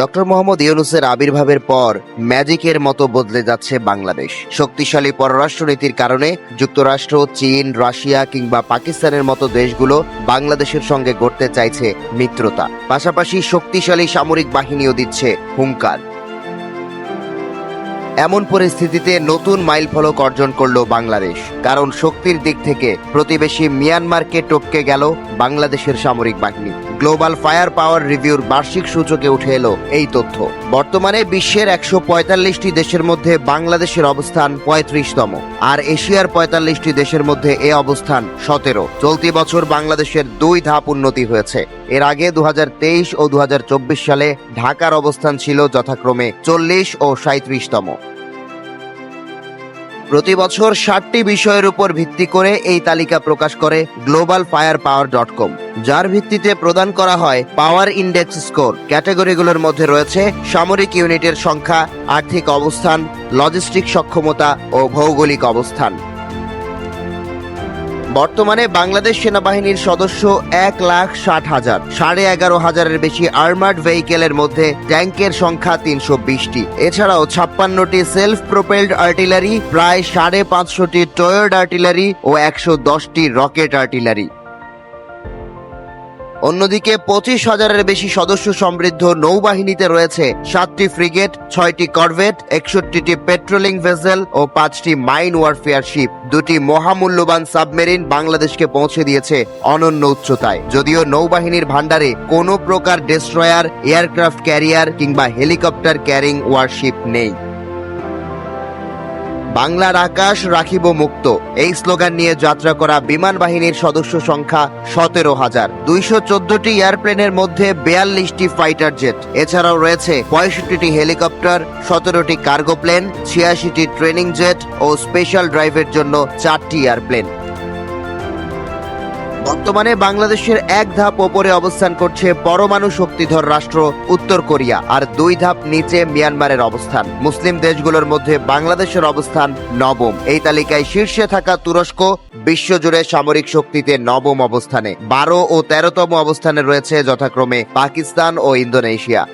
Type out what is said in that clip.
Doctor Mohammad ইউনুসের আবির্ভাবের পর ম্যাজিকের মতো বদলে যাচ্ছে বাংলাদেশ। শক্তিশালী পররাষ্ট্রনীতির কারণে যুক্তরাষ্ট্র, চীন, রাশিয়া কিংবা পাকিস্তানের মতো দেশগুলো বাংলাদেশের সঙ্গে গড়তে চাইছে মিত্রতা। পাশাপাশি শক্তিশালী সামরিক বাহিনীও দিচ্ছে হুঙ্কার। এমন পরিস্থিতিতে নতুন মাইল ফলক অর্জন করল বাংলাদেশ। কারণ শক্তির দিক থেকে প্রতিবেশী মিয়ানমারকে টপকে গেল বাংলাদেশের সামরিক বাহিনী। গ্লোবাল ফায়ার পাওয়ার রিভিউর বার্ষিক সূচকে উঠে এলো এই তথ্য। বর্তমানে বিশ্বের একশো পঁয়তাল্লিশটি দেশের মধ্যে বাংলাদেশের অবস্থান পঁয়ত্রিশতম, আর এশিয়ার পঁয়তাল্লিশটি দেশের মধ্যে এ অবস্থান সতেরো। চলতি বছর বাংলাদেশের দুই ধাপ উন্নতি হয়েছে। এর আগে দু হাজার তেইশ ও দু হাজার চব্বিশ সালে ঢাকার অবস্থান ছিল যথাক্রমে চল্লিশ ও সাঁত্রিশতম প্রতি বছর ষাটটি বিষয়ের উপর ভিত্তি করে এই তালিকা প্রকাশ করে Global Fire Power dot com যার ভিত্তিতে প্রদান করা হয় পাওয়ার ইন্ডেক্স স্কোর ক্যাটাগরিগুলোর মধ্যে রয়েছে সামরিক ইউনিটের সংখ্যা, আর্থিক অবস্থান লজিস্টিক সক্ষমতা ও ভৌগোলিক অবস্থান। বর্তমানে বাংলাদেশ সেনাবাহিনীর সদস্য এক লাখ ষাট হাজার। সাড়ে এগারো হাজারের বেশি আর্মার্ড ভেহিকেলের মধ্যে ট্যাঙ্কের সংখ্যা তিনশো বিশটি। এছাড়াও ছাপ্পান্নটি সেলফ প্রোপেলড আর্টিলারি প্রায় সাড়ে পাঁচশোটি টয়ার্ড আর্টিলারি ও একশো দশটি রকেট আর্টিলারি অন্যদিকে পঁচিশ হাজারের বেশি সদস্য সমৃদ্ধ নৌবাহিনীতে রয়েছে সাতটি ফ্রিগেট, ছয়টি করভেট, একষট্টিটি পেট্রোলিং ভেসেল ও পাঁচটি মাইন ওয়ারফেয়ার শিপ। দুটি মহামূল্যবান সাবমেরিন বাংলাদেশকে পৌঁছে দিয়েছে অনন্য উচ্চতায়। যদিও নৌবাহিনীর ভান্ডারে কোনো প্রকার ডেস্ট্রয়ার এয়ারক্রাফট ক্যারিয়ার কিংবা হেলিকপ্টার ক্যারিং ওয়ারশিপ নেই। বাংলার আকাশ রাখিব মুক্ত। এই স্লোগান নিয়ে যাত্রা করা বিমান বাহিনীর সদস্য সংখ্যা সতেরো হাজার। দুইশো চোদ্দটি এয়ারপ্লেনের মধ্যে বেয়াল্লিশটি ফাইটার জেট। এছাড়াও রয়েছে পঁয়ষট্টিটি হেলিকপ্টার, সতেরোটি কার্গো প্লেন, ছিয়াশিটি ট্রেনিং জেট ও স্পেশাল ড্রাইভের জন্য চারটি এয়ারপ্লেন। বর্তমানে বাংলাদেশের এক ধাপ ওপরে অবস্থান করছে পরমাণু শক্তিধর রাষ্ট্র, উত্তর কোরিয়া, আর দুই ধাপ নিচে মিয়ানমারের অবস্থান। মুসলিম দেশগুলোর মধ্যে বাংলাদেশের অবস্থান নবম। এই তালিকায় শীর্ষে থাকা তুরস্ক বিশ্বজুড়ে সামরিক শক্তিতে নবম অবস্থানে। বারো ও তেরোতম অবস্থানে রয়েছে যথাক্রমে পাকিস্তান ও ইন্দোনেশিয়া।